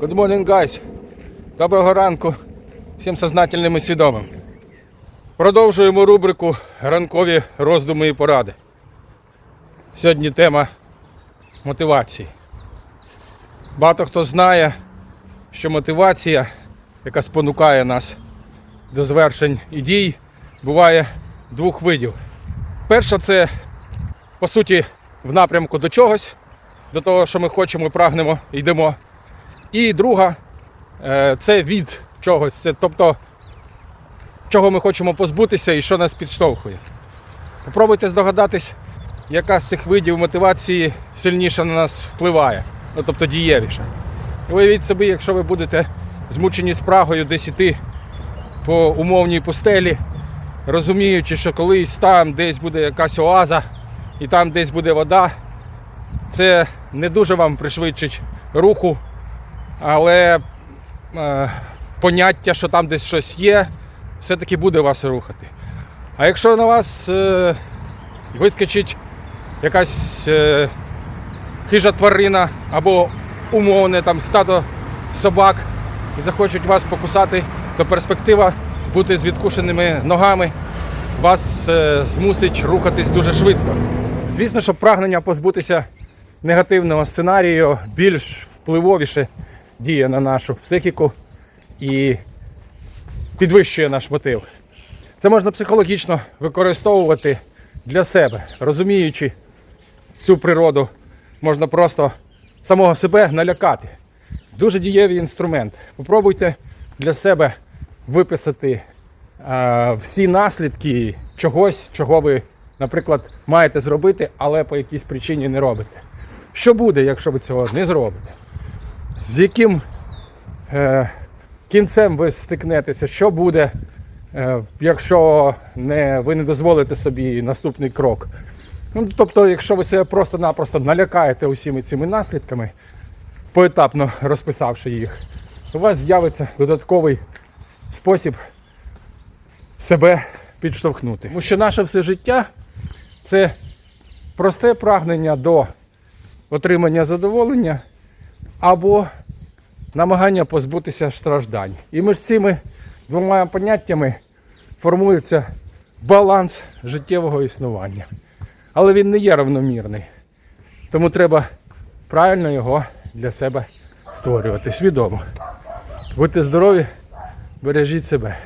Good morning, guys. Доброго ранку всім сознательним і свідомим. Продовжуємо рубрику Ранкові роздуми і поради. Сьогодні тема мотивації. Багато хто знає, що мотивація, яка спонукає нас до звершень і дій, буває двох видів. Перша це, по суті, в напрямку до чогось, до того, що ми хочемо, прагнемо, йдемо. І друга е, це від чогось, це, тобто чого ми хочемо позбутися і що нас підштовхує. Попробуйте здогадатись, яка з цих видів мотивації сильніше на нас впливає, ну тобто дієвіше. Уявіть собі, якщо ви будете змучені спрагою десь іти по умовній пустелі, розуміючи, що колись там десь буде якась оаза і там десь буде вода, це не дуже вам пришвидшить руху, але е, поняття, що там десь щось є, все-таки буде вас рухати. А якщо на вас е, вискочить якась е, хижа тварина або умовне там стадо собак і захочуть вас покусати, то перспектива бути з відкушеними ногами вас е, змусить рухатись дуже швидко. Звісно, що прагнення позбутися негативного сценарію більш впливовіше діє на нашу психіку і підвищує наш мотив. Це можна психологічно використовувати для себе, розуміючи цю природу, можна просто самого себе налякати. Дуже дієвий інструмент. Попробуйте для себе виписати е, всі наслідки чогось, чого ви, наприклад, маєте зробити, але по якійсь причині не робите. Що буде, якщо ви цього не зробите? З яким е, кінцем ви стикнетеся? Що буде, е, якщо не, ви не дозволите собі наступний крок? Ну, тобто, якщо ви себе просто-напросто налякаєте усіми цими наслідками, поетапно розписавши їх, у вас з'явиться додатковий спосіб себе підштовхнути. Тому що наше все життя це просте прагнення до отримання задоволення або намагання позбутися страждань. І між цими двома поняттями формується баланс життєвого існування. Але він не є равномірний. Тому треба правильно його для себе створювати. Свідомо. Будьте здорові, бережіть себе.